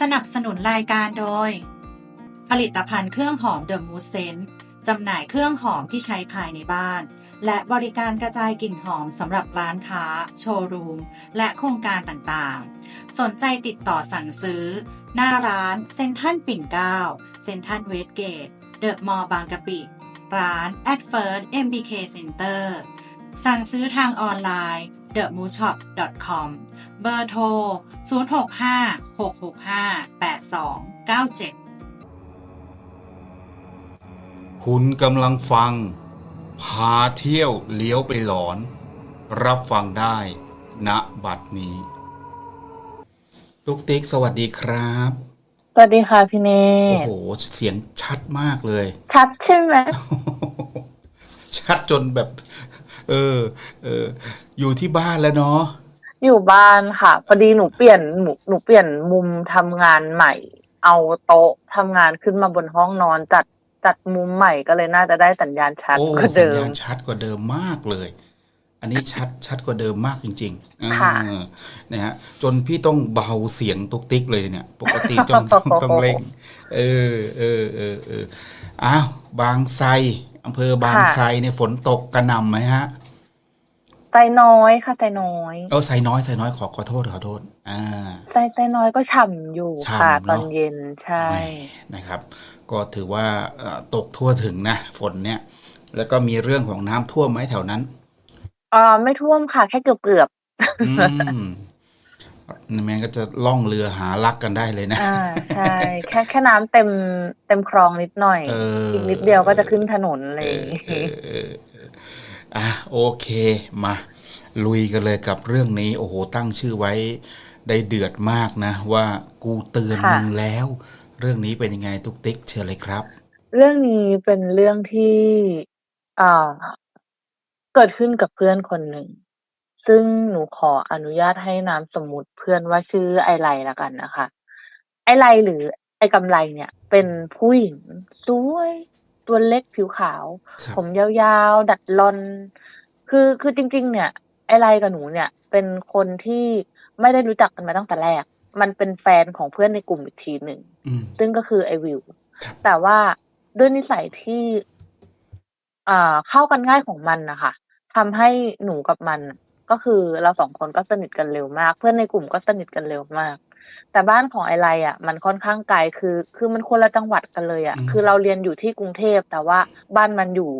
สนับสนุนรายการโดย ผลิตภัณฑ์เครื่องหอมเดอะมูสเซนจำหน่ายเครื่องหอมที่ใช้ภายในบ้าน และบริการกระจายกลิ่นหอมสำหรับร้านค้า โชว์รูม และโครงการต่างๆ สนใจติดต่อสั่งซื้อ หน้าร้านเซ็นทรัลปิ่นเกล้าเซ็นทรัลเวสเกต เดอะมอลล์บางกะปิ ร้าน at first MBK Center สั่งซื้อทางออนไลน์ themoonshop.com เบอร์โทร 065-665-8297 คุณกำลังฟัง พาเที่ยวเลี้ยวไปหลอน รับฟังได้ณบัดนี้ ลูกติ๊กสวัสดีครับ สวัสดีค่ะพี่เนโอ้ตโห เสียงชัดมากเลย ชัดใช่ไหม ชัดจนแบบ เออ เออ อยู่ที่บ้านแล้วเนาะ อยู่บ้านค่ะ พอดีหนูเปลี่ยนหนูหนูเปลี่ยนมุมทำงานใหม่ เอาโต๊ะทำงานขึ้นมาบนห้องนอนจัดจัดมุมใหม่ก็เลยน่าจะได้สัญญาณชัดโอ้กว่าสัญเดิม ญาณชัดกว่าเดิมมากเลย อันนี้ชัดชัดกว่าเดิมมากจริงๆค่ะเออนะฮะจนพี่ต้องเบาเสียงตุกติ๊กเลยเนี่ย ปกติจนต้องต้องเร่งเออเออเออเอออ้าวบางไทรอำเภอบางไทรเนี่ยฝนตกกระหน่ำไหมฮะ ใจน้อยค่ะใจน้อยเออไซน้อยไซน้อยขอขอโทษขอโทษ อ่าใจใจน้อยก็ฉ่ำอยู่ฉ่ำค่ะเนอะ ตอนเย็นใช่แหมนะครับ ก็ถือว่าเอ่อตกทั่วถึงนะ ฝนเนี่ย แล้วก็มีเรื่องของน้ำท่วมไหมแถวนั้นอ่าไม่ท่วมค่ะ แค่เกือบเกือบอืมแม่งก็จะล่องเรือหาลักกันได้เลยนะอ่าใช่ แค่แค่น้ำเต็มเต็มคลองนิดหน่อยเอออีกนิดเดียวก็จะขึ้นถนนอะไรเออย่างองี้เออเออเออ อะโอเคมา ลุยกันเลยกับเรื่องนี้ โอ้โห ตั้งชื่อไว้ได้เดือดมากนะ ว่ากูเตือนค่ะ มึงแล้ว เรื่องนี้เป็นยังไงตุกติ๊กเชิญเลยครับ เรื่องนี้เป็นเรื่องที่อ่าเกิดขึ้นกับเพื่อนคนหนึ่ง ซึ่งหนูขออนุญาตให้นามสมมุติเพื่อนว่าชื่อไอไลละกันนะคะ ไอไลหรือไอกำไลเนี่ย เป็นผู้หญิงสวย ตัวเล็กผิวขาว ครับ ผมยาวๆ ดัดลอน คือคือจริง ๆ เนี่ย ไอไลกับหนูเนี่ย เป็นคนที่ไม่ได้รู้จักกันมาตั้งแต่แรก มันเป็นแฟนของเพื่อนในกลุ่มอีกทีหนึ่ง อืม ซึ่งก็คือไอวิว ครับ แต่ว่าด้วยนิสัยที่อ่าเข้ากันง่ายของมันนะคะทำให้หนูกับมันน่ะก็คือเราสองคนก็สนิทกันเร็วมาก เพื่อนในกลุ่มก็สนิทกันเร็วมาก แต่บ้านของไอไลอะมันค่อนข้างไกลคือ คือมันคนละจังหวัดกันเลยอะ อืม คือเราเรียนอยู่ที่กรุงเทพแต่ว่าบ้านมันอยู่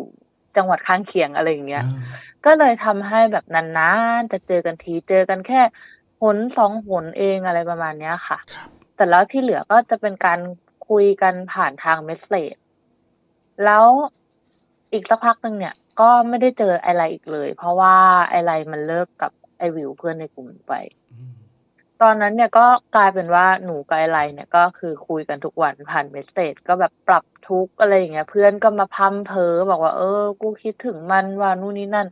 จังหวัดข้างเคียงอะไรอย่างเงี้ยอ่าก็เลยทำให้แบบนานๆจะเจอกันทีเจอกันแค่หนสองหนเองอะไรประมาณเนี้ยค่ะ ครับ แต่แล้วที่เหลือก็จะเป็นการคุยกันผ่านทางเมสเซจแล้วอีกสักพักหนึ่งเนี่ย ก็ไม่ได้เจอไอไลอีกเลย เพราะว่าไอไลมันเลิกกับไอวิวเพื่อนในกลุ่มไปอืม ตอนนั้นเนี่ยก็กลายเป็นว่าหนูกับไอไลเนี่ยก็คือคุยกันทุกวันผ่านเมสเซจก็แบบปรับทุกข์อะไรอย่างเงี้ย เพื่อนก็มาพัมเพอบอกว่า เออ กูคิดถึงมันว่านู่นนี่นั่น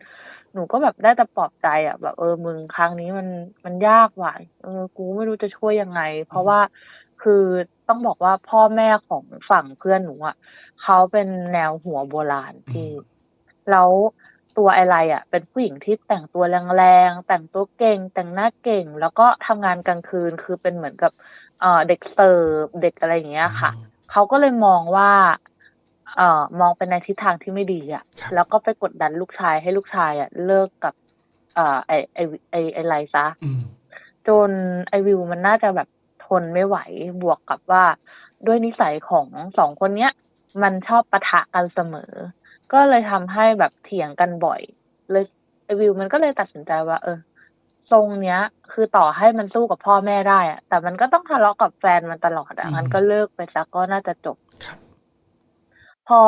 หนูก็แบบได้แต่ปลอบใจอะ แบบเออมึงครั้งนี้มันมันยากว่ะเออ กูไม่รู้จะช่วยยังไง เพราะว่าคือต้องบอกว่าพ่อแม่ของฝั่งเพื่อนหนูอะเขาเป็นแนวหัวโบราณที่แล้ว ตัวไอไลอะเป็นผู้หญิงที่แต่งตัวแรงๆ แต่งตัวเก่ง แต่งหน้าเก่ง แล้วก็ทำงานกลางคืนคือเป็นเหมือนกับเอ่อเด็กเสิร์ฟเด็กอะไรอย่างเงี้ยค่ะเขาก็เลยมองว่าเอ่อมองไปในทิศทางที่ไม่ดีอะครับแล้วก็ไปกดดันลูกชายให้ลูกชายอะเลิกกับ เอ่อไอไอไอไอไลซะอืมจนไอวิวมันน่าจะแบบทนไม่ไหวบวกกับว่า ด้วยนิสัยของสองคนเนี้ย มันชอบปะทะกันเสมอ ก็เลยทำให้แบบเถียงกันบ่อย เลยไอวิวมันก็เลยตัดสินใจว่า เออ ทรงเนี้ย คือต่อให้มันสู้กับพ่อแม่ได้อะแต่มันก็ต้องทะเลาะกับแฟนมันตลอดอะอืมงั้นก็เลิกไปซะก็น่าจะจบครับพอ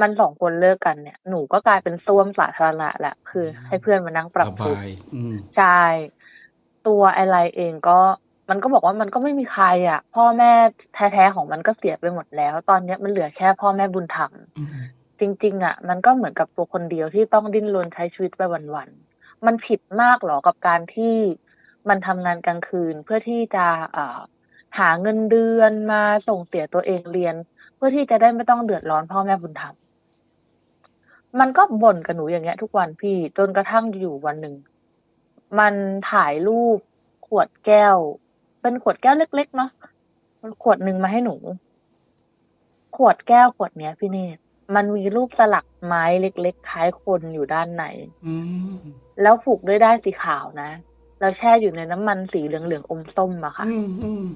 มันสองคนเลิกกันเนี่ย หนูก็กลายเป็นส้วมสาธารณะแหละคือ ให้เพื่อนมานั่งปรับระทุกบาข์ยอืมใช่ตัวไอไลเองก็มันก็บอกว่ามันก็ไม่มีใครอะ พ่อแม่แท้ๆของมันก็เสียไปหมดแล้ว ตอนเนี้ยมันเหลือแค่พ่อแม่บุญธรรมอืม จริง ๆ อะ มันก็เหมือนกับตัวคนเดียวที่ต้องดิ้นรนใช้ชีวิตไปวัน ๆ มันผิดมากหรอกับการที่มันทำงานกลางคืนเพื่อที่จะเอ่อหาเงินเดือนมาส่งเสียตัวเองเรียน เพื่อที่จะได้ไม่ต้องเดือดร้อนพ่อแม่บุญธรรมมันก็บ่นกับหนูอย่างเงี้ยทุกวันพี่จนกระทั่งอยู่วันหนึ่ง มันถ่ายรูปขวดแก้ว เป็นขวดแก้วเล็กๆเนาะขวดหนึ่งมาให้หนู ขวดแก้วขวดเนี้ยพี่เนตร มันมีรูปสลักไม้เล็กๆคล้ายคนอยู่ด้านในอืมแล้วผูกด้วยได้ายสีขาวนะ แล้วแช่อยู่ในน้ำมันสีเหลืองๆอมส้มอะค่ะอืมอืม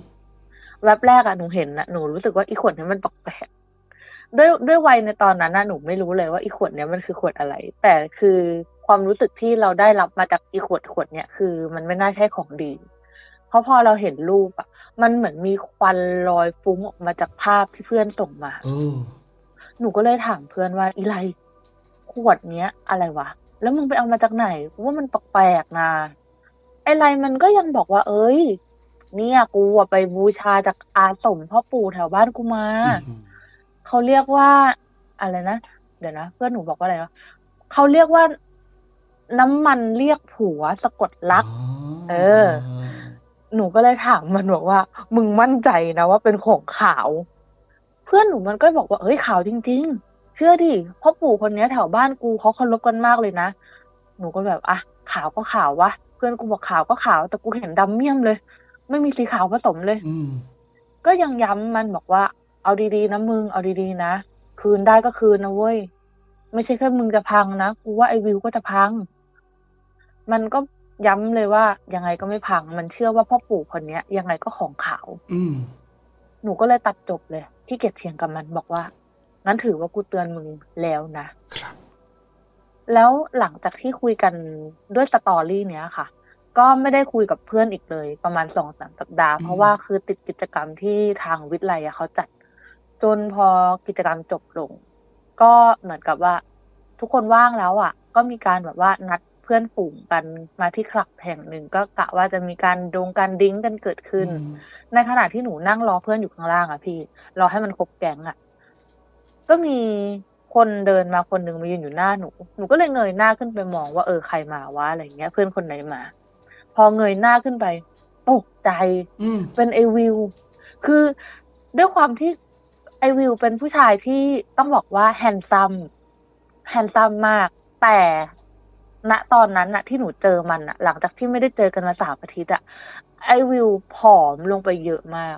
แวบแรกอะหนูเห็นนะหนูรู้สึกว่าอีขวดนี้มันแปลกๆด้วยด้วยวัยในตอนนั้นนะหนูไม่รู้เลยว่าอีขวดเนี้ยมันคือขวดอะไร แต่คือความรู้สึกที่เราได้รับมาจากอีขวดขวดเนี้ยคือมันไม่น่าใช่ของดี เพราะพอเราเห็นรูปอะมันเหมือนมีควันลอยฟุ้งออกมาจากภาพที่เพื่อนส่งมาเออ หนูก็เลยถามเพื่อนว่าอีไรขวดเนี้ย อะไรวะ แล้วมึงไปเอามาจากไหนกูว่ามันแปลกๆนะไอ้ไรมันก็ยังบอกว่า เอ้ย เนี่ยกูอะไปบูชาจากอาสมพ่อปู่แถวบ้านกูมาอืมเขาเรียกว่า อะไรนะเดี๋ยวนะเพื่อนหนูบอกว่าอะไรวะเขาเรียกว่าน้ำมันเรียกผัวสะกดรัก เออ หนูก็เลยถามมันบอกว่า มึงมั่นใจนะว่าเป็นของขาวเพื่อนหนูมันก็บอกว่าเฮ้ยขาวจริง ๆ เชื่อดิพ่อปู่คนเนี้ยแถวบ้านกูเขาเคารพกันมากเลยนะ หนูก็แบบอะขาวก็ขาววะเพื่อนกูบอกขาวก็ขาว แต่กูเห็นดำเมี่ยมเลย ไม่มีสีขาวผสมเลย อืมก็ยังย้ำมันบอกว่า เอาดีๆนะมึงเอาดีๆนะคืนได้ก็คืนนะเว้ยไม่ใช่แค่มึงจะพังนะกูว่าไอวิวก็จะพัง มันก็ย้ำเลยว่ายังไงก็ไม่พัง มันเชื่อว่าพ่อปู่คนเนี้ย ยังไงก็ของขาว อืม หนูก็เลยตัดจบเลย ที่เกียจเถียงกับมันบอกว่า งั้นถือว่ากูเตือนมึงแล้วนะครับ แล้วหลังจากที่คุยกันด้วยสตอรี่เนี้ยค่ะ ก็ไม่ได้คุยกับเพื่อนอีกเลย ประมาณสองสามสัปดาห์อืมเพราะว่าคือติดกิจกรรมที่ทางวิทยาลัยอะเขาจัด จนพอกิจกรรมจบลง ก็เหมือนกับว่า ทุกคนว่างแล้วอะ ก็มีการแบบว่านัดเพื่อนฝูงกันมาที่คลับแห่งหนึ่งก็กะว่าจะมีการดงการดิ้งกันเกิดขึ้นอืม ในขณะที่หนูนั่งรอเพื่อนอยู่ข้างล่างอะพี่ รอให้มันครบแก๊งอะก็มีคนเดินมาคนหนึ่งมายืนอยู่หน้าหนู หนูก็เลยเงยหน้าขึ้นไปมองว่าเออใครมาวะอะไรเงี้ย เพื่อนคนไหนมา พอเงยหน้าขึ้นไปตกใจอืมเป็นไอวิว คือด้วยความที่ไอวิวเป็นผู้ชายที่ต้องบอกว่าแฮนซัมแฮนซัมมาก แต่ ณตอนนั้นอะที่หนูเจอมันอะหลังจากที่ไม่ได้เจอกันมาสามอาทิตย์อะไอวิวผอมลงไปเยอะมาก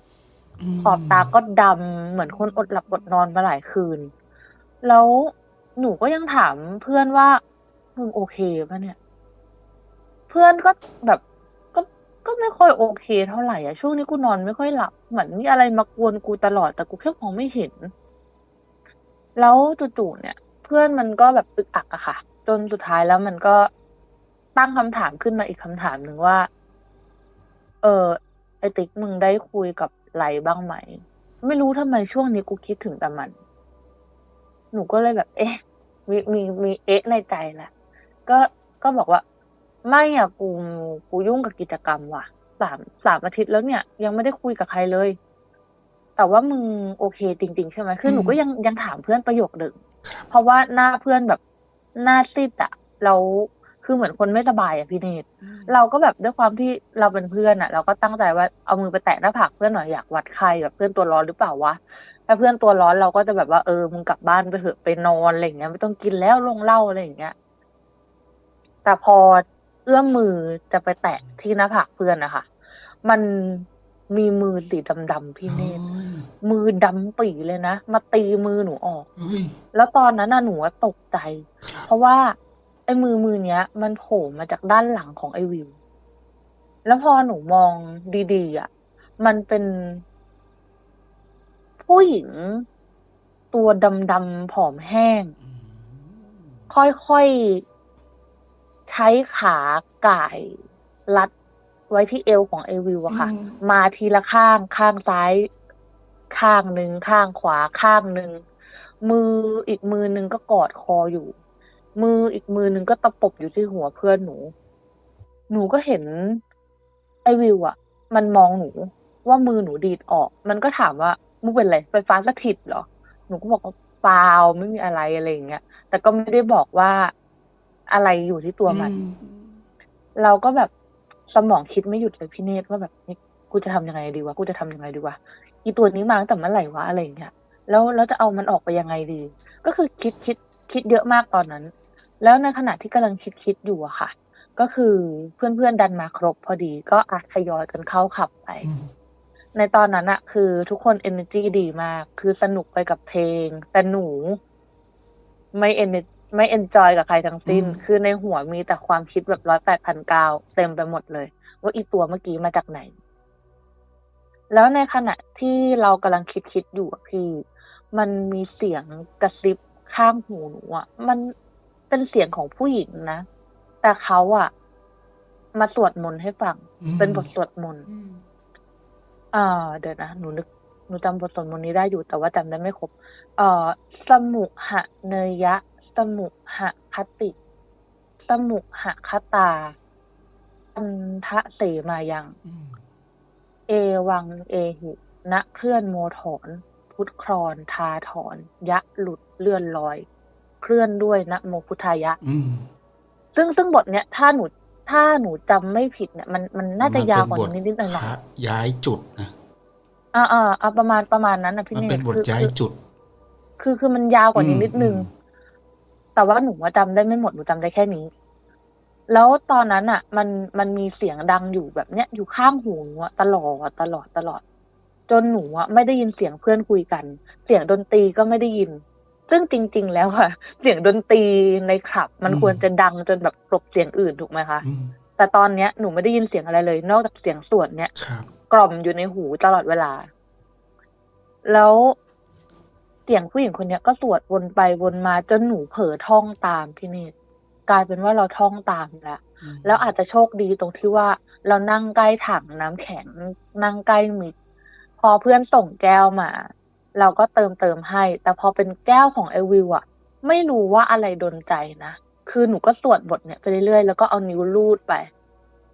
มขอบตาก็ดำเหมือนคนอดหลับอดนอนมาหลายคืน แล้วหนูก็ยังถามเพื่อนว่ามึงโอเคปะเนี่ย เพื่อนก็แบบก็ก็ไม่ค่อยโอเคเท่าไหร่อะช่วงนี้กูนอนไม่ค่อยหลับเหมือนมีอะไรมากวนกูตลอดแต่กูแค่มองไม่เห็น แล้วจู่ๆเนี่ย เพื่อนมันก็แบบอึกอักอะค่ะ จนสุดท้ายแล้วมันก็ตั้งคำถามขึ้นมาอีกคำถามหนึ่งว่า เออไอติ๊กมึงได้คุยกับไหลบ้างไหม ไม่รู้ทำไมช่วงนี้กูคิดถึงแต่มัน หนูก็เลยแบบ เอ๊ะ มีมีมีเอ๊ะในใจแหละก็ก็บอกว่า ไม่อะกูกูยุ่งกับกิจกรรมว่ะสามสามอาทิตย์แล้วเนี่ย ยังไม่ได้คุยกับใครเลย แต่ว่ามึงโอเคจริง ๆ ใช่ไหมคือหนูก็ยังยังถามเพื่อนประโยคหนึ่งครับเพราะว่าหน้าเพื่อนแบบ หน้าซีดอะเราคือเหมือนคนไม่สบายอะพี่เนตเราก็แบบด้วยความที่เราเป็นเพื่อนอะเราก็ตั้งใจว่าเอามือไปแตะหน้าผากเพื่อนหน่อยอยากวัดไข้แบบเพื่อนตัวร้อนหรือเปล่าวะถ้าเพื่อนตัวร้อนเราก็จะแบบว่าเออมึงกลับบ้านไปเถอะไปนอนอะไรอย่างเงี้ยไม่ต้องกินแล้วลงเหล้าอะไรอย่างเงี้ยแต่พอเอื้อมมือจะไปแตะที่หน้าผากเพื่อนนะคะมันมีมือสีดำๆพี่เนตรโอ้ย มือดำปี่เลยนะ มาตีมือหนูออก เฮ้ย แล้วตอนนั้นน่ะหนูอะตกใจ ครับเพราะว่าไอ้มือมือเนี้ย มันโผล่มาจากด้านหลังของไอ้วิว แล้วพอหนูมองดีๆอะ มันเป็นผู้หญิงตัวดำๆผอมแห้ง อืมค่อยๆ ใช้ขาก่ายรัดไว้ที่เอวของไอวิวอะค่ะมาทีละข้างข้างซ้าย ข้างหนึ่งข้างขวาข้างหนึ่งมืออีกมือหนึ่งก็กอดคออยู่ มืออีกมือหนึ่งก็ตะปบอยู่ที่หัวเพื่อนหนู หนูก็เห็น ไอวิวอะมันมองหนู ว่ามือหนูดีดออก มันก็ถามว่ามึงเป็นอะไรไฟฟ้าสถิตเหรอ หนูก็บอกว่าเปล่าไม่มีอะไรอะไรอย่างเงี้ยแต่ก็ไม่ได้บอกว่าอะไรอยู่ที่ตัวมันอืมเราก็แบบสมองคิดไม่หยุดเลยพี่เนตรว่าแบบนี่กูจะทำยังไงดีวะกูจะทำยังไงดีวะ อีตัวนี้มาตั้งแต่เมื่อไหร่วะอะไรอย่างเงี้ยแล้วแล้วจะเอามันออกไปยังไงดี ก็คือคิดคิดคิดเยอะมากตอนนั้น แล้วในขณะที่กำลังคิดคิดอยู่อะค่ะ ก็คือเพื่อนเพื่อนๆดันมาครบพอดี ก็อาทยอยกันเข้าขับไปอืมในตอนนั้นอะคือทุกคน energy ดีมาก คือสนุกไปกับเพลง แต่หนู ไม่ ener ไม่ enjoy กับใครทั้งสิ้นอืมคือในหัวมีแต่ความคิดแบบร้อยแปดพันเก้าเต็มไปหมดเลย ว่าอีตัวเมื่อกี้มาจากไหน แล้วในขณะที่เรากำลังคิดคิดอยู่อะพี่ มันมีเสียงกระซิบข้างหูหนูอะมันเป็นเสียงของผู้หญิงนะ แต่เขาอะมาสวดมนต์ให้ฟัง อืม เป็นบทสวดมนต์ อืมอ่าเดี๋ยวนะ หนูนึกหนูจำบทสวดมนต์นี้ได้อยู่แต่ว่าจำได้ไม่ครบ เอ่อ สมุหะเนยยะสมุหะคติ สมุหะคตาอันทะเสมายัง อืม เอวังเอหิ ณเคลื่อนโมถอน พุทธครอนทาถอน ยะหลุดเลื่อนลอย เคลื่อนด้วยนะโมพุทธายะอืมซึ่งซึ่งบทเนี้ยถ้าหนูถ้าหนูจำไม่ผิดเนี่ย มันมันน่าจะยาวกว่านี้นิดๆหน่อยคะย้ายจุดนะๆอ่าอ่าอ่าประมาณประมาณนั้นนะพี่มันเนเป็นตบทคือย้ายคือจุด คือคือมันยาวกว่านี้นิดนึงอืมแต่ว่าหนูว่าจำได้ไม่หมดหนูจำได้แค่นี้ แล้วตอนนั้นอะ มันมันมีเสียงดังอยู่แบบเนี้ยอยู่ข้างหูหนูอะตลอดตลอดตลอด จนหนูอะไม่ได้ยินเสียงเพื่อนคุยกัน เสียงดนตรีก็ไม่ได้ยิน ซึ่งจริง ๆ แล้วอะเสียงดนตรีในคลับ มันอืมควรจะดังจนแบบกลบเสียงอื่นถูกไหมคะอืมแต่ตอนเนี้ยหนูไม่ได้ยินเสียงอะไรเลย นอกจากเสียงสวดเนี้ยครับกล่อมอยู่ในหูตลอดเวลา แล้วเสียงผู้หญิงคนเนี้ยก็สวดวนไปวนมาจนหนูเผลอท่องตามพี่เนตร กลายเป็นว่าเราท่องตามแล้วอืมแล้วอาจจะโชคดีตรงที่ว่าเรานั่งใกล้ถังน้ำแข็งนั่งใกล้มิดพอเพื่อนส่งแก้วมา เราก็เติมเติมให้ แต่พอเป็นแก้วของไอวิวอะไม่รู้ว่าอะไรดนใจนะคือหนูก็สวดบทเนี่ยไปเรื่อยๆแล้วก็เอานิ้วลูดไป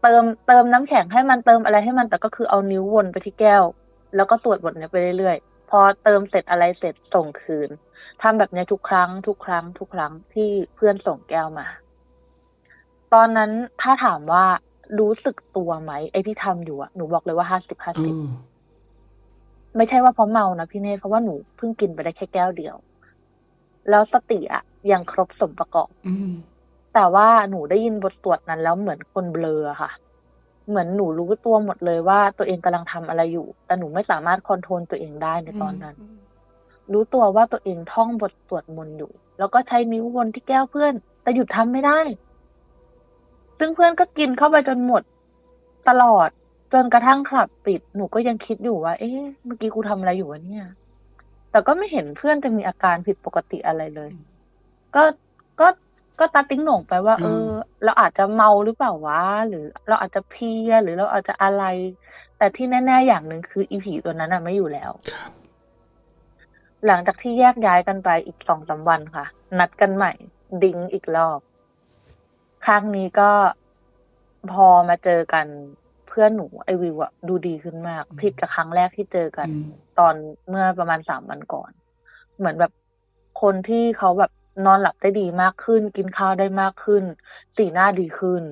เติมเติมน้ำแข็งให้มันเติมอะไรให้มันแต่ก็คือเอานิ้ววนไปที่แก้ว แล้วก็สวดบทเนี่ยไปเรื่อยๆ พอเติมเสร็จอะไรเสร็จส่งคืนทำแบบเนี้ยทุกครั้ง ทุกครั้ง ทุกครั้งที่เพื่อนส่งแก้วมา ตอนนั้นถ้าถามว่ารู้สึกตัวไหมไอ้ที่ทำอยู่อะหนูบอกเลยว่าห้าสิบห้าเอสิบอไม่ใช่ว่าเพราะเมานะพี่เนธเพราะว่าหนูเพิ่งกินไปได้แค่แก้วเดียว แล้วสติอะยังครบสมประกอบอืมแต่ว่าหนูได้ยินบทสวดนั้นแล้วเหมือนคนเบลออะค่ะ เหมือนหนูรู้ตัวหมดเลยว่าตัวเองกำลังทำอะไรอยู่ แต่หนูไม่สามารถคอนโทรลตัวเองได้ในตอนนั้น รู้ตัวว่าตัวเองท่องบทสวดมนต์อยู่ แล้วก็ใช้นิ้ววนที่แก้วเพื่อน แต่หยุดทำไม่ได้ ซึ่งเพื่อนก็กินเข้าไปจนหมด ตลอด จนกระทั่งคลับปิด หนูก็ยังคิดอยู่ว่า เอ๊ะ เมื่อกี้กูทำอะไรอยู่วะเนี่ย แต่ก็ไม่เห็นเพื่อนจะมีอาการผิดปกติอะไรเลย ก็ ก็ ก็ตาติ้งโหน่งไปว่า เออ เราอาจจะเมาหรือเปล่าวะหรือเราอาจจะเพลียหรือเราอาจจะอะไร แต่ที่แน่ๆอย่างหนึ่งคืออีผีตัวนั้นอะไม่อยู่แล้วครับหลังจากที่แยกย้ายกันไปอีกสองสามวันค่ะ นัดกันใหม่ ดิ้งอีกรอบ ครั้งนี้ก็พอมาเจอกันเพื่อนหนูไอวิวอะดูดีขึ้นมากอืมผิดกับครั้งแรกที่เจอกันอืมตอนเมื่อประมาณสามวันก่อน เหมือนแบบคนที่เขาแบบ นอนหลับได้ดีมากขึ้น กินข้าวได้มากขึ้น สีหน้าดีขึ้น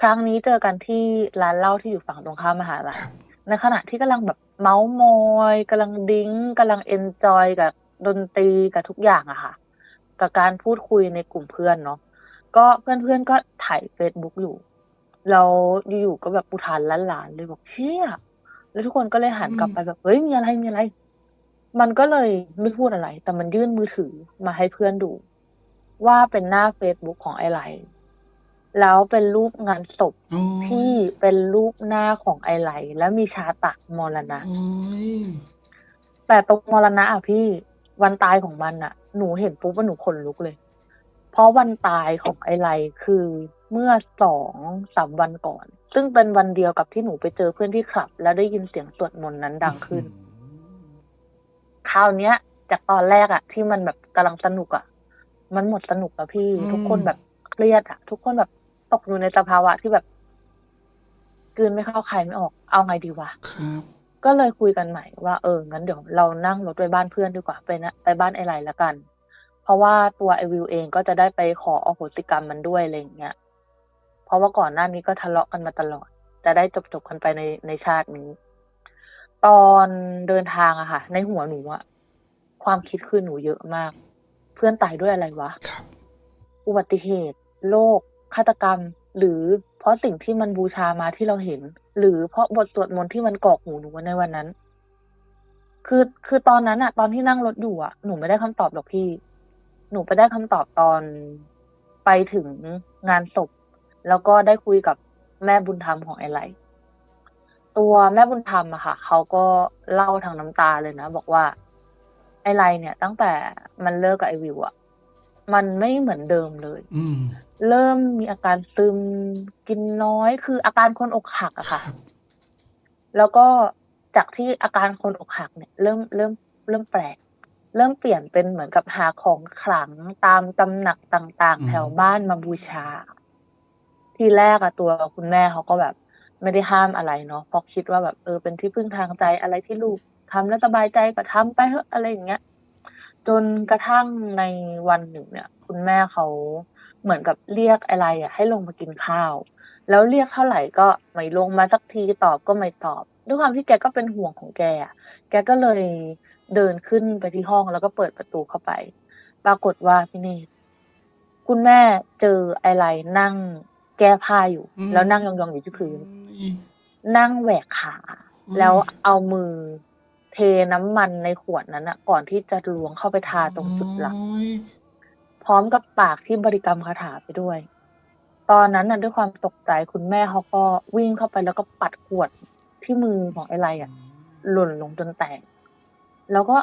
ครั้งนี้เจอกันที่ร้านเหล้าที่อยู่ฝั่งตรงข้ามมหาลัยครับในขณะที่กำลังแบบเมาส์มอยกำลังดิ้งกำลังเอนจอยกับดนตรีกับทุกอย่างอะค่ะ กับการพูดคุยในกลุ่มเพื่อนเนาะก็เพื่อนๆก็ถ่ายเฟซบุ๊กอยู่แล้วอยู่ๆก็แบบอุทานล้านๆเลยบอกเชี่ยแล้วทุกคนก็เลยหันกลับไปแบบเฮ้ยมีอะไรมีอะไร มันก็เลยไม่พูดอะไร แต่มันยื่นมือถือมาให้เพื่อนดู ว่าเป็นหน้าเฟซบุ๊กของไอไลน์แล้วเป็นรูปงานศพโอ้ยที่เป็นรูปหน้าของไอไลท์แล้วมีชาตะมรณะโอ้ยแต่ตรงมรณะอะพี่วันตายของมันอะ หนูเห็นปุ๊บว่าหนูขนลุกเลย เพราะวันตายของไอไลท์คือเมื่อสองสามวันก่อน ซึ่งเป็นวันเดียวกับที่หนูไปเจอเพื่อนที่ขับ แล้วได้ยินเสียงสวดมนต์นั้นดังขึ้นค ราวเนี้ย จากตอนแรกอะที่มันแบบกำลังสนุกอะมันหมดสนุกอะพี่อืมทุกคนแบบเครียดอะทุกคนแบบตกอยู่ในสภาวะที่แบบกลืนไม่เข้าใครไม่ออก เอาไงดีวะครับก็เลยคุยกันใหม่ว่าเอองั้นเดี๋ยวเรานั่งรถไปบ้านเพื่อนดีกว่าไปนะไปบ้านไอไลละกัน เพราะว่าตัวไอวิวเองก็จะได้ไปขออโหสิกรรมมันด้วยอะไรอย่างเงี้ยเพราะว่าก่อนหน้านี้ก็ทะเลาะกันมาตลอด จะได้จบจบๆกันไปในในชาตินี้ ตอนเดินทางอะค่ะ ในหัวหนูอะความคิดคือหนูเยอะมาก เพื่อนตายด้วยอะไรวะครับ อุบัติเหตุโรคฆาตกรรม หรือเพราะสิ่งที่มันบูชามาที่เราเห็น หรือเพราะบทสวดมนต์ที่มันกรอกหูหนูในวันนั้น คือคือตอนนั้นอะตอนที่นั่งรถอยู่อะหนูไม่ได้คำตอบหรอกพี่ หนูไปได้คำตอบตอนไปถึงงานศพแล้วก็ได้คุยกับแม่บุญธรรมของไอไล ตัวแม่บุญธรรมอะค่ะเขาก็เล่าทางน้ำตาเลยนะ บอกว่าไอไลเนี่ย ตั้งแต่มันเลิกกับไอวิวอะมันไม่เหมือนเดิมเลยอืมเริ่มมีอาการซึมกินน้อย คืออาการคนอกหักอะครัค่ะบแล้วก็จากที่อาการคนอกหักเนี่ย เริ่มเริ่มเริ่มแปลก เริ่มเปลี่ยนเป็นเหมือนกับหาของขลังตามตำหนักต่างอืมๆแถวบ้านมาบูชา ทีแรกอะตัวคุณแม่เขาก็แบบ ไม่ได้ห้ามอะไรเนาะเพราะคิดว่าแบบเออเป็นที่พึ่งทางใจอะไรที่ลูกทำแล้วสบายใจก็ทำไปเถอะอะไรอย่างเงี้ย จนกระทั่งในวันหนึ่งเนี่ย คุณแม่เขาเหมือนกับเรียกอะไรอะ ให้ลงมากินข้าว แล้วเรียกเท่าไหร่ก็ไม่ลงมาสักทีตอบก็ไม่ตอบ ด้วยความที่แกก็เป็นห่วงของแกแกก็เลยเดินขึ้นไปที่ห้องแล้วก็เปิดประตูเข้าไป ปรากฏว่าพี่เนตคุณแม่เจอไอไลนั่ง แก้ผ้าอยู่อืมแล้วนั่งยองๆอยู่ที่พื้นอืมนั่งแหวกขาอืมแล้วเอามือเทน้ำมันในขวดนั้นอะก่อนที่จะล้วงเข้าไปทาตรงจุดหลังโอ้ยพร้อมกับปากที่บริกรรมคาถาไปด้วย ตอนนั้นน่ะด้วยความตกใจคุณแม่เขาก็วิ่งเข้าไปแล้วก็ปัดขวดที่มือของไอไลอะ หล่นลงจนแตก แล้วก็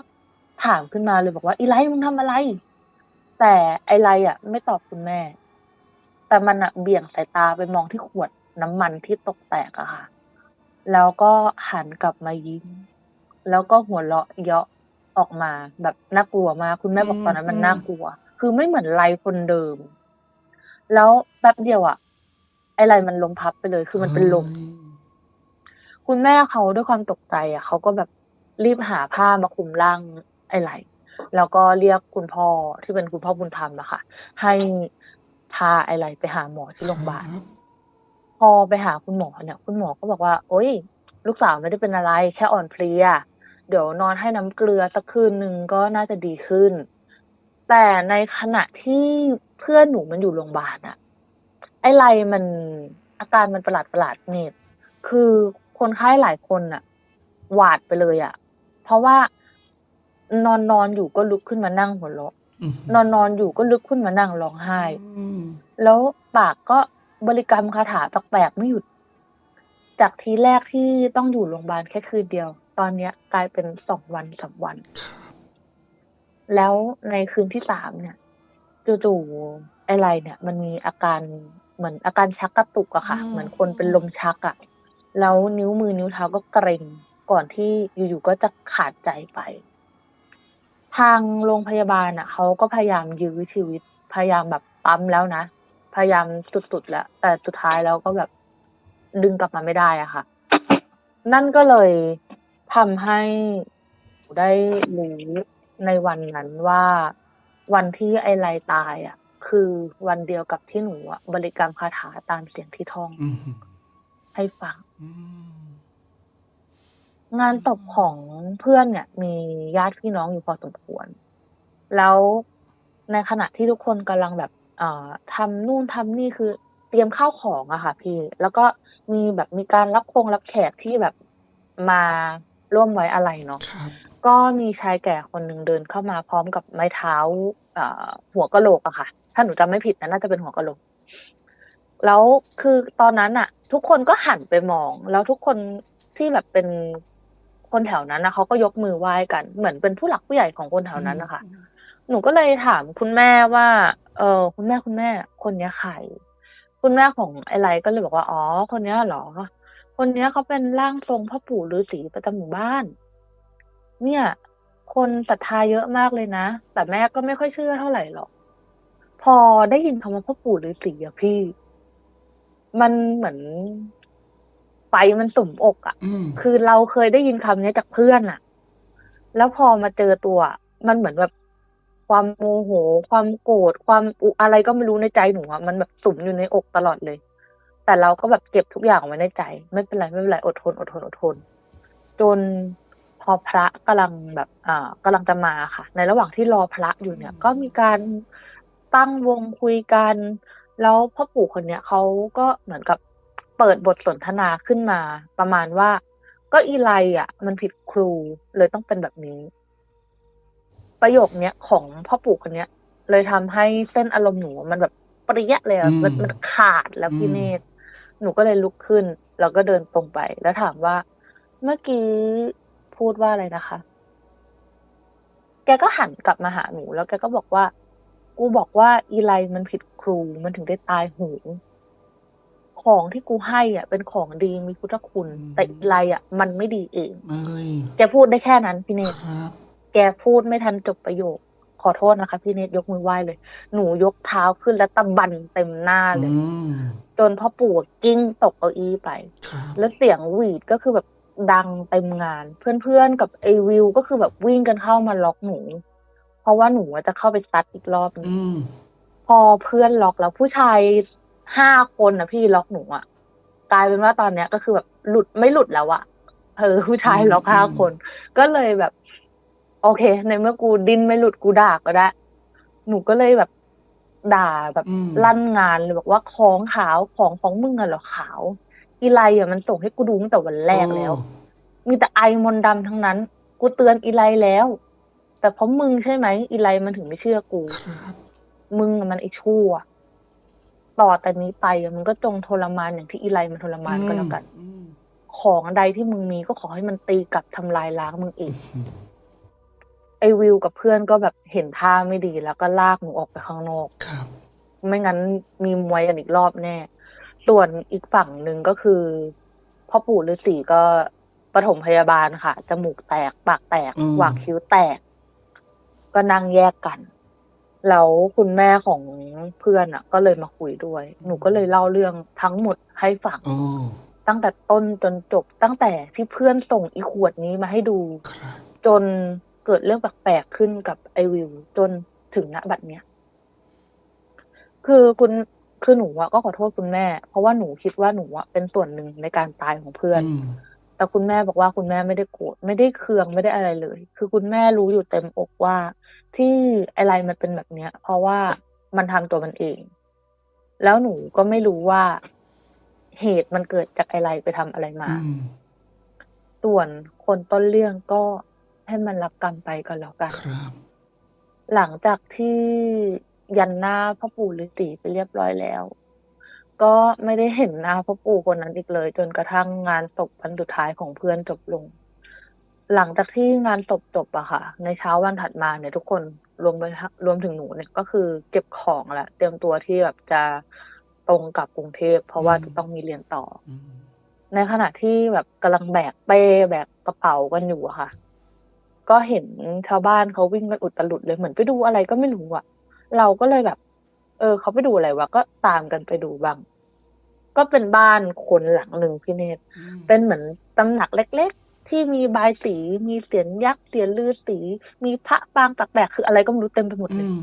ถามขึ้นมาเลยบอกว่าอีไลมึงทำอะไร แต่ไอไลอะ ไม่ตอบคุณแม่ แต่มันอะเบี่ยงสายตาไปมองที่ขวดน้ำมันที่ตกแตกอะค่ะ แล้วก็หันกลับมายิ้ม แล้วก็หัวเราะเยาะออกมาแบบน่ากลัวมากคุณแม่บอกตอนนั้นมันน่ากลัว คือไม่เหมือนไลคนเดิม แล้วแป๊บเดียวอะไอไลมันล้มพับไปเลย คือมันเป็นลม คุณแม่เขาด้วยความตกใจอะเขาก็แบบรีบหาผ้ามาคลุมร่างไอ้ไหลแล้วก็เรียกคุณพ่อที่เป็นคุณพ่อบุญธรรมอะค่ะ ให้ พาไอ้ไหลไปหาหมอที่โรงพยาบาลครับพอไปหาคุณหมอเนี่ย คุณหมอก็บอกว่า โอ๊ย ลูกสาวไม่ได้เป็นอะไร แค่อ่อนเพลียเดี๋ยวนอนให้น้ำเกลือสักคืนหนึ่งก็น่าจะดีขึ้น แต่ในขณะที่เพื่อนหนูมันอยู่โรงพยาบาลอะไอ้ไรมันอาการมันประหลาดประหลาดๆเนี่ย คือคนไข้หลายคนอะหวาดไปเลยอะเพราะว่านอนนอนอยู่ก็ลุกขึ้นมานั่งหัวเราะ มนอนนอนอยู่ก็ลุกขึ้นมานั่งร้องไห้ อืมแล้วปากก็บริกรรมคาถาแปลกๆไม่หยุด จากทีแรกที่ต้องอยู่โรงพยาบาลแค่คืนเดียว ตอนเนี้ยกลายเป็นสองวันสามวัน แล้วในคืนที่สามเนี่ยจู่ๆไอไรเนี่ย มันมีอาการเหมือนอาการชักกระตุกอะค่ะ อืม เหมือนคนเป็นลมชักอะแล้วนิ้วมือนิ้วเท้าก็เกร็งก่อนที่อยู่ๆก็จะขาดใจไป ทางโรงพยาบาลอะเขาก็พยายามยื้อชีวิต พยายามแบบปั๊มแล้วนะ พยายามสุดๆแล้ว แต่สุดท้ายแล้วก็แบบดึงกลับมาไม่ได้อะค่ะ นั่นก็เลยทำให้ได้รู้ในวันนั้นว่าวันที่ไอไลตายอะ คือวันเดียวกับที่หนูอะบริกรรมคาถาตามเสียงที่ท่องอืมให้ฟังอืม งานศพของเพื่อนเนี่ย มีญาติพี่น้องอยู่พอสมควร แล้วในขณะที่ทุกคนกำลังแบบ เอ่อทำนู่นทำนี่คือเตรียมข้าวของอะค่ะพี่ แล้วก็มีแบบมีการรับคงรับแขกที่แบบมาร่วมไว้อะไรเนาะครับก็มีชายแก่คนหนึ่งเดินเข้ามาพร้อมกับไม้เท้าเอ่อหัวกะโหลกอะค่ะ ถ้าหนูจำไม่ผิดนะน่าจะเป็นหัวกะโหลก แล้วคือตอนนั้นอะทุกคนก็หันไปมอง แล้วทุกคนที่แบบเป็น คนแถวนั้นนะเขาก็ยกมือไหว้กัน เหมือนเป็นผู้หลักผู้ใหญ่ของคนแถวนั้นนะคะหนูก็เลยถามคุณแม่ว่า เออคุณแม่คุณแม่ คนเนี้ยใครคุณแม่ของไอไลก็เลยบอกว่า อ๋อ คนเนี้ยเหรอ คนเนี้ยเขาเป็นร่างทรงพ่อปู่ฤาษีประจำหมู่บ้าน เนี่ย คนศรัทธาเยอะมากเลยนะ แต่แม่ก็ไม่ค่อยเชื่อเท่าไหร่หรอก พอได้ยินคำว่าพ่อปู่ฤาษีอะพี่ มันเหมือน ไฟมันสุ่มอกอะอืมคือเราเคยได้ยินคำนี้จากเพื่อนอะแล้วพอมาเจอตัว มันเหมือนแบบความโมโห ความโกรธ ความอุอะไรก็ไม่รู้ในใจหนูอะมันแบบสุ่มอยู่ในอกตลอดเลย แต่เราก็แบบเก็บทุกอย่างไว้ในใจ ไม่เป็นไรไม่เป็นไรอดทนอดทนอดทน จนพอพระกำลังแบบอ่ากำลังจะมาค่ะ ในระหว่างที่รอพระอยู่เนี่ย ก็มีการตั้งวงคุยกัน แล้วพ่อปู่คนเนี้ยเขาก็เหมือนกับ เปิดบทสนทนาขึ้นมา ประมาณว่า ก็อีไลอะ มันผิดครูเลยต้องเป็นแบบนี้ ประโยคเนี้ยของพ่อปู่คนเนี้ย เลยทำให้เส้นอารมณ์หนูมันแบบเปรี้ยเลยอะอืมมันมันขาดแล้วพี่อืมเนตรหนูก็เลยลุกขึ้น แล้วก็เดินตรงไป แล้วถามว่า เมื่อกี้พูดว่าอะไรนะคะ แกก็หันกลับมาหาหนู แล้วแกก็บอกว่า กูบอกว่าอีไลมันผิดครูมันถึงได้ตายโหู ของที่กูให้อะ เป็นของดีมีพุทธคุณ แต่อีไลอะ มันไม่ดีเองเอ้ยแกพูดได้แค่นั้นพี่เนตรครับแกพูดไม่ทันจบประโยค ขอโทษนะคะพี่เนตรยกมือไหว้เลย หนูยกเท้าขึ้นแล้วตะบันเต็มหน้าเลยอืมจนพ่อปู่กิ้งตกเก้าอี้ไปครับแล้วเสียงหวีดก็คือแบบดังเต็มงาน เพื่อนๆกับไอวิวก็คือแบบวิ่งกันเข้ามาล็อกหนู เพราะว่าหนูอะจะเข้าไปซัดอีกรอบหนึงอืมพอเพื่อนล็อกแล้วผู้ชาย ห้าคนนะพี่ล็อกหนูอะกลายเป็นว่าตอนเนี้ยก็คือแบบหลุดไม่หลุดแล้วอะเออผู้ชายล็อกห้าคน ก็เลยแบบ โอเค ในเมื่อกูดิ้นไม่หลุดกูด่าก็ได้ หนูก็เลยแบบด่าแบบอืมลั่นงานเลยบอกว่าของขาวของของมึงอะเหรอขาวอีไลอะมันส่งให้กูดูตั้งแต่วันแรกแล้ว มีแต่ไอมนต์ดำทั้งนั้น กูเตือนอีไลแล้ว แต่เพราะมึงใช่ไหมอีไลมันถึงไม่เชื่อกูครับมึงอะมันไอชั่ว ต่อแต่นี้ไปอะมึงก็จงทรมานอย่างที่อีไลมันทรมานก็แล้วกันอืมของใดที่มึงมีก็ขอให้มันตีกลับทำลายล้างมึงเองไอวิวกับเพื่อนก็แบบเห็นท่าไม่ดีแล้วก็ลากหนูออกไปข้างนอกครับ ไม่งั้นมีมวยกันอีกรอบแน่ ส่วนอีกฝั่งหนึ่งก็คือพ่อปู่ฤาษีก็ปฐมพยาบาลค่ะ จมูกแตก ปากแตกอืมหว่างคิ้วแตก ก็นั่งแยกกัน แล้วคุณแม่ของเพื่อนอะ ก็เลยมาคุยด้วย หนูก็เลยเล่าเรื่องทั้งหมดให้ฟังโอ้ตั้งแต่ต้นจนจบตั้งแต่ที่เพื่อนส่งอีขวดนี้มาให้ดูครับจนเกิดเรื่องแปลกๆขึ้นกับไอวิว จนถึงณบัดเนี้ย คือคุณคือหนูอะก็ขอโทษคุณแม่ เพราะว่าหนูคิดว่าหนูอะเป็นส่วนหนึ่งในการตายของเพื่อนอืม แต่คุณแม่บอกว่าคุณแม่ไม่ได้โกรธไม่ได้เคืองไม่ได้อะไรเลย คือคุณแม่รู้อยู่เต็มอกว่า ที่อะไรมันเป็นแบบเนี้ย เพราะว่ามันทำตัวมันเอง แล้วหนูก็ไม่รู้ว่าเหตุมันเกิดจากอะไรไปทำอะไรมาอืมส่วนคนต้นเรื่องก็ให้มันรับกรรมไปก็แล้วกันครับหลังจากที่ยันหน้าพ่อปู่ฤาษีไปเรียบร้อยแล้ว ก็ไม่ได้เห็นหน้าพ่อปู่คนนั้นอีกเลย จนกระทั่งงานศพวันสุดท้ายของเพื่อนจบลง หลังจากที่งานศพจบอะค่ะ ในเช้าวันถัดมาเนี่ยทุกคนรวมไปทั้งรวมถึงหนูเนี่ยก็คือเก็บของละเตรียมตัวที่แบบจะตรงกลับกรุงเทพเพราะว่าจะต้องมีเรียนต่ออืมในขณะที่แบบกำลังแบกเป้แบกกระเป๋ากันอยู่อะค่ะ ก็เห็นชาวบ้านเขาวิ่งกันอุตลุดเลยเหมือนไปดูอะไรก็ไม่รู้อะเราก็เลยแบบเออเขาไปดูอะไรวะก็ตามกันไปดูบ้าง ก็เป็นบ้านคนหลังหนึ่งพี่เนตรอืมเป็นเหมือนตำหนักเล็ก ๆ ที่มีบายสีมีเสียนยักษ์เสียนลือสี มีพระปางตักแบกคืออะไรก็ไม่รู้เต็มไปหมดเลอืยม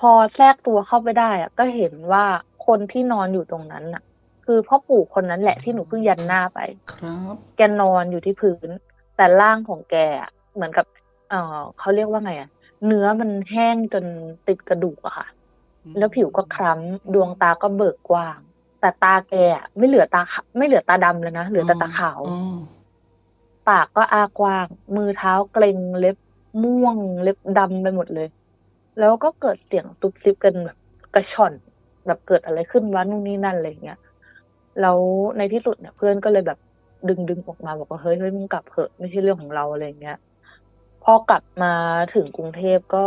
พอแทรกตัวเข้าไปได้อะก็เห็นว่าคนที่นอนอยู่ตรงนั้นน่ะคือพ่อปู่คนนั้นแหละที่หนูเพิ่งยันหน้าไป ครับ แกนอนอยู่ที่พื้น แต่ร่างของแกอะเหมือนกับ เออเขาเรียกว่าไงอะเนื้อมันแห้งจนติดกระดูกอะค่ะ แล้วผิวก็คล้ำดวงตาก็เบิกกว้าง แต่ตาแกอะไม่เหลือตาขาวไม่เหลือตาดำเลยนะเหลือแต่ตาขาวอ๋อปากก็อากว้าง มือเท้าเกร็งเล็บม่วง เล็บดำไปหมดเลย แล้วก็เกิดเสียงตุบซิบกันแบบกระชอนแบบเกิดอะไรขึ้นวะนู่นนี่นั่นอะไรอย่างเงี้ยแล้วในที่สุดเนี่ยเพื่อนก็เลยแบบดึงดึงออกมาบอกว่าเฮ้ยเฮ้ยมึงกลับเถอะไม่ใช่เรื่องของเราอะไรอย่างเงี้ยพอกลับมาถึงกรุงเทพก็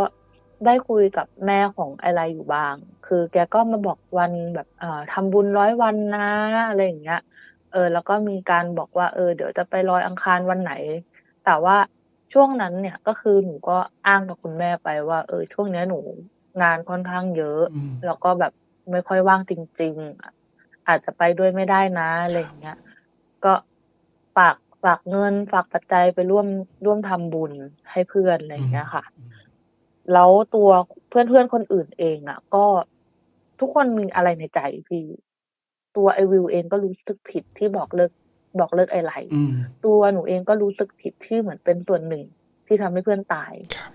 ได้คุยกับแม่ของอะไรอยู่บ้าง คือแกก็มาบอกวันแบบเอ่อทำบุญร้อยวันนะอะไรอย่างเงี้ย เออ แล้วก็มีการบอกว่า เออ เดี๋ยวจะไปลอยอังคารวันไหน แต่ว่าช่วงนั้นเนี่ยก็คือหนูก็อ้างกับคุณแม่ไปว่า เออ ช่วงเนี้ยหนูงานค่อนข้างเยอะอืมแล้วก็แบบไม่ค่อยว่างจริงๆอะอาจจะไปด้วยไม่ได้นะอะไรอย่างเงี้ย ก็ฝากฝากเงินฝากปัจจัยไปร่วมร่วมทำบุญให้เพื่อนอะไรอย่างเงี้ยค่ะอืมแล้วตัวเพื่อนๆคนอื่นเองอะ ก็ ทุกคนมีอะไรในใจพี่ ตัวไอวิวเองก็รู้สึกผิดที่บอกเลิกบอกเลิกไอไลอืมตัวหนูเองก็รู้สึกผิดที่เหมือนเป็นส่วนหนึ่งที่ทำให้เพื่อนตายครับ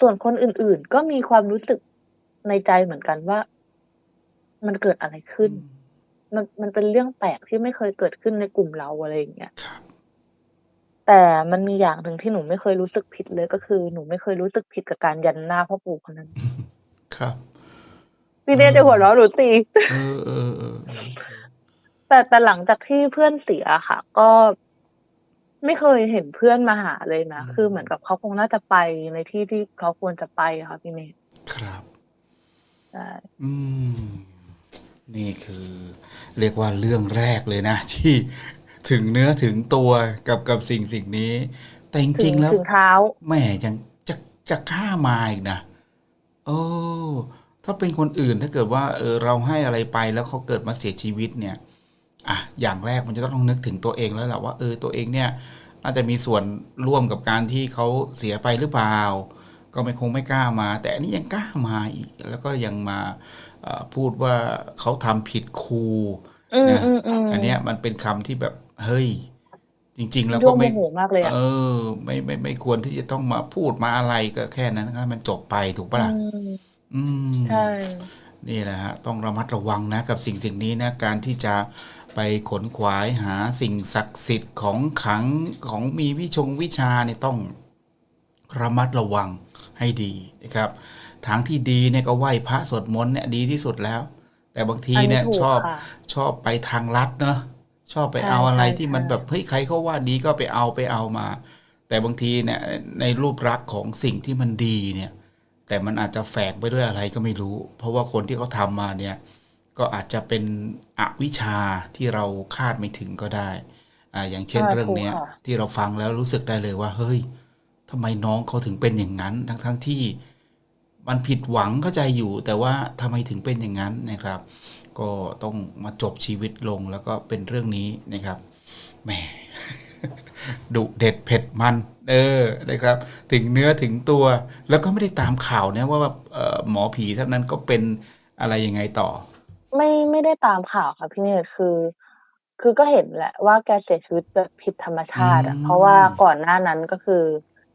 ส่วนคนอื่นๆ ก็มีความรู้สึกในใจเหมือนกันว่า มันเกิดอะไรขึ้น มันมันเป็นเรื่องแปลกที่ไม่เคยเกิดขึ้นในกลุ่มเราอะไรอย่างเงี้ยครับแต่มันมีอย่างหนึ่งที่หนูไม่เคยรู้สึกผิดเลยก็คือ หนูไม่เคยรู้สึกผิดกับการยันหน้าพ่อปู่คนนั้น ครับ พี่เนทจะหัวเราะหนูตีเออเออเออเออแต่แต่หลังจากที่เพื่อนเสียค่ะ ก็ไม่เคยเห็นเพื่อนมาหาเลยนะ คือเหมือนกับเขาคงน่าจะไปในที่ที่เขาควรจะไปอะค่ะพี่เนทครับใช่อืม นี่คือ เรียกว่าเรื่องแรกเลยนะ ที่ถึงเนื้อถึงตัวกับกับสิ่งสิ่งนี้ แต่จถึริงงๆแล้วถึงเท้าแม่ยังจะจะกล้ามาอีกนะโอ้ ถ้าเป็นคนอื่นถ้าเกิดว่าเออเราให้อะไรไปแล้วเขาเกิดมาเสียชีวิตเนี่ยอะอย่างแรกมันจะต้องนึกถึงตัวเองแล้วแหละว่าเออตัวเองเนี่ยน่าจะมีส่วนร่วมกับการที่เขาเสียไปหรือเปล่า ก็ไม่คงไม่กล้ามา แต่อันนี้ยังกล้ามาอีก แล้วก็ยังมาเอ่อพูดว่าเขาทำผิดครูอืมนะอืมอืมอันเนี้ยมันเป็นคำที่แบบเฮ้ย จริง ๆ แล้วยั่ก็วโมไม่โหมากเลยอะเออ ไม่ไม่ไม่ควรที่จะต้องมาพูดมาอะไรก็แค่นั้นนะครับมันจบไปถูกปะล่ะ อืมอืมใช่ นี่แหละฮะต้องระมัดระวังนะกับสิ่งสิ่งนี้นะการที่จะไปขนขวายหาสิ่งศักดิ์สิทธิ์ของขลังของมีวิชงวิชาเนี่ยต้องระมัดระวังให้ดีนะครับ ทางที่ดีเนี่ยก็ไหว้พระสวดมนต์เนี่ยดีที่สุดแล้ว แต่บางทีเนี่ยอันนี้ถูกชอบค่ะชอบไปทางลัดเนอะชอบไปใช่เอาอะไรใช่ที่มันใช่ แบบเฮ้ยใครเขาว่าดีก็ไปเอาไปเอามา แต่บางทีเนี่ยในรูปลักษณ์ของสิ่งที่มันดีเนี่ย แต่มันอาจจะแฝงไปด้วยอะไรก็ไม่รู้ เพราะว่าคนที่เขาทำมาเนี่ยก็อาจจะเป็นอวิชชาที่เราคาดไม่ถึงก็ได้อ่าอย่างเช่นใช่เรื่องเนี้ยถูกค่ะ ที่เราฟังแล้วรู้สึกได้เลยว่า เฮ้ยทำไมน้องเขาถึงเป็นอย่างนั้น ทั้งทั้งๆที่มันผิดหวังเข้าใจอยู่ แต่ว่าทำไมถึงเป็นอย่างนั้นนะครับ ก็ต้องมาจบชีวิตลงแล้วก็เป็นเรื่องนี้นะครับแหม ดุเด็ดเผ็ดมัน เออนะครับ ถึงเนื้อถึงตัว แล้วก็ไม่ได้ตามข่าวนะว่าว่าเอ่อหมอผีท่านนั้นก็เป็นอะไรยังไงต่อ ไม่ไม่ได้ตามข่าวค่ะพี่เนตคือ คือก็เห็นแหละว่าแกเสียชีวิตแบบผิดธรรมชาติอะอืมเพราะว่าก่อนหน้านั้นก็คือ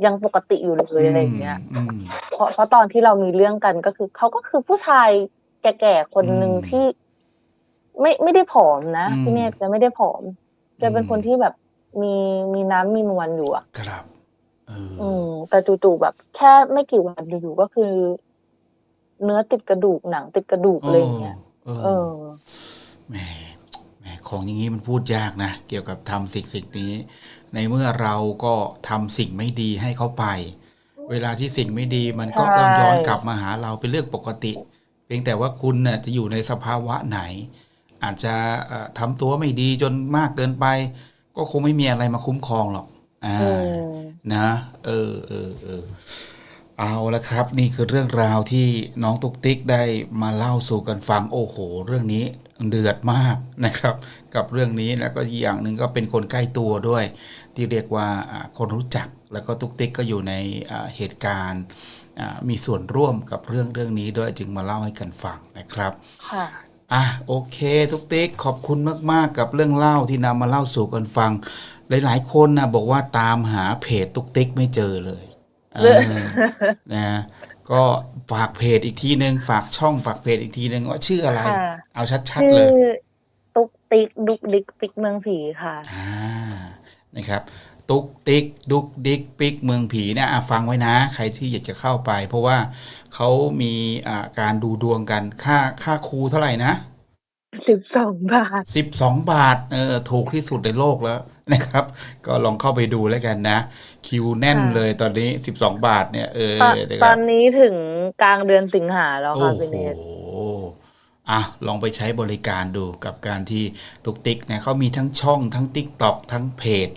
ยังปกติอยู่เลยอะไรอย่างเงี้ยอืมเพราะเพราะตอนที่เรามีเรื่องกันก็คือเขาก็คือผู้ชายแก่ๆคนหนึ่งอืมที่ ไม่ไม่ได้ผอมนะอืมพี่เนตแกไม่ได้ผอมแกเป็นอืมคนที่แบบ มีมีน้ำมีนวลอยู่อะครับ เอออืม แต่จู่ๆแบบ แค่ไม่กี่วันอยู่ๆก็คือ เนื้อติดกระดูกหนังติดกระดูกอะไรอย่างเงี้ยเออเออ แหมแหมของอย่างนี้มันพูดยากนะ เกี่ยวกับทำสิ่งสิ่งนี้ ในเมื่อเราก็ทำสิ่งไม่ดีให้เขาไป เวลาที่สิ่งไม่ดีมันก็ใช่ ต้องย้อนกลับมาหาเราเป็นเรื่องปกติ เพียงแต่ว่าคุณน่ะจะอยู่ในสภาวะไหน อาจจะเอ่อทำตัวไม่ดีจนมากเกินไป ก็คงไม่มีอะไรมาคุ้มครองหรอก อ่าอืมนะ เออเออเออเอาละครับ นี่คือเรื่องราวที่น้องตุ๊กติ๊กได้มาเล่าสู่กันฟังโอ้โห เรื่องนี้เดือดมากนะครับ กับเรื่องนี้แล้วก็อีกอย่างหนึ่งก็เป็นคนใกล้ตัวด้วย ที่เรียกว่าอ่าคนรู้จักแล้วก็ตุ๊กติ๊กก็อยู่ในอ่าเหตุการณ์อ่ามีส่วนร่วมกับเรื่องเรื่องนี้ด้วยจึงมาเล่าให้กันฟังนะครับค่ะ อะโอเค ทุกติ๊กขอบคุณมาก ๆ กับเรื่องเล่าที่นำมาเล่าสู่กันฟัง หลาย ๆ คนนะบอกว่าตามหาเพจตุกติ๊กไม่เจอเลยเออนะก็ฝากเพจอีกทีหนึ่งฝากช่องฝากเพจอีกทีหนึ่งว่าชื่ออะไร ค่ะ เอาชัดชื่ๆเลยอตุ๊กติ๊กดุกดิกปิกเมืองผีค่ะ อ่านะครับ ตุกติ๊กดุกดิกปิกเมืองผีเนี่ยอะฟังไว้นะ ใครที่อยากจะเข้าไป เพราะว่าเขามีอ่าการดูดวงกันค่าค่าครูเท่าไหร่นะสิบสองบาทสิบสองบาทเออถูกที่สุดในโลกแล้วนะครับ ก็ลองเข้าไปดูแล้วกันนะ คิวแน่นค่ะเลยตอนนี้สิบสองบาทเนี่ยเออตอนเดี๋ยวตก่ออนนนี้ถึงกลางเดือนสิงหาแล้วโอ้ค่ะโหพี่เนตอะลองไปใช้บริการดูกับการที่ตุกติ๊กเนี่ยเขามีทั้งช่องทั้ง Tik t o อกทั้งเพจ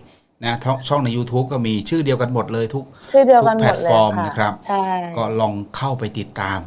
นะทั้งช่องใน YouTube ก็มีชื่อเดียวกันหมดเลยทุกชื่อเดียวกันหมดทุกแพลตเลฟอยร์มค่ะนะครับ ใช่ ก็ลองเข้าไปติดตาม